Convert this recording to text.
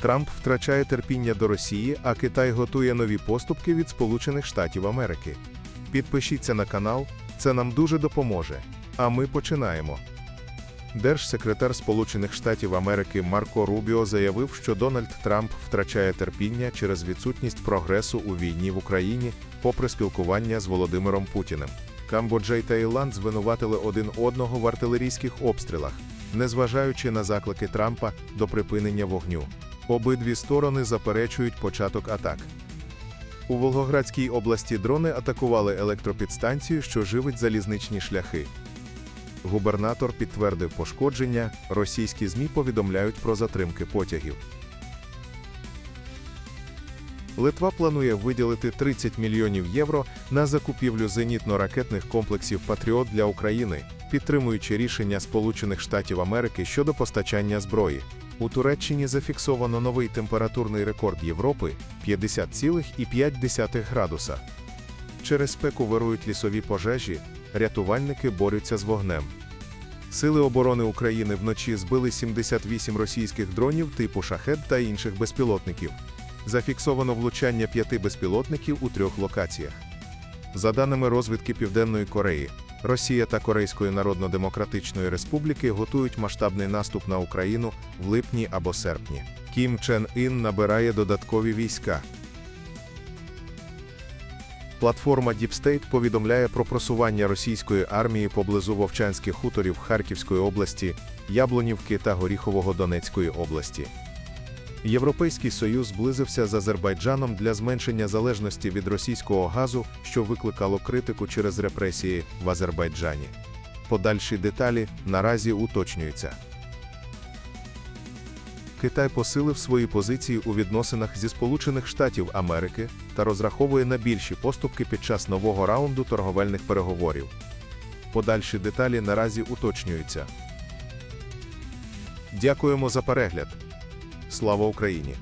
Трамп втрачає терпіння до Росії, а Китай готує нові поступки від Сполучених Штатів Америки. Підпишіться на канал, це нам дуже допоможе. А ми починаємо. Держсекретар Сполучених Штатів Америки Марко Рубіо заявив, що Дональд Трамп втрачає терпіння через відсутність прогресу у війні в Україні, попри спілкування з Володимиром Путіним. Камбоджа й Таїланд звинуватили один одного в артилерійських обстрілах, незважаючи на заклики Трампа до припинення вогню. Обидві сторони заперечують початок атак. У Волгоградській області дрони атакували електропідстанцію, що живить залізничні шляхи. Губернатор підтвердив пошкодження, російські ЗМІ повідомляють про затримки потягів. Литва планує виділити 30 мільйонів євро на закупівлю зенітно-ракетних комплексів Патріот для України, підтримуючи рішення Сполучених Штатів Америки щодо постачання зброї. У Туреччині зафіксовано новий температурний рекорд Європи 50,5 градуса. Через спеку вирують лісові пожежі, рятувальники борються з вогнем. Сили оборони України вночі збили 78 російських дронів типу шахет та інших безпілотників. Зафіксовано влучання п'яти безпілотників у трьох локаціях. За даними розвідки Південної Кореї, Росія та Корейської Народно-Демократичної Республіки готують масштабний наступ на Україну в липні або серпні. Кім Чен Ін набирає додаткові війська. Платформа Deep State повідомляє про просування російської армії поблизу Вовчанських хуторів Харківської області, Яблонівки та Горіхового Донецької області. Європейський союз зблизився з Азербайджаном для зменшення залежності від російського газу, що викликало критику через репресії в Азербайджані. Подальші деталі наразі уточнюються. Китай посилив свої позиції у відносинах зі Сполучених Штатів Америки та розраховує на більші поступки під час нового раунду торговельних переговорів. Подальші деталі наразі уточнюються. Дякуємо за перегляд. Слава Україні!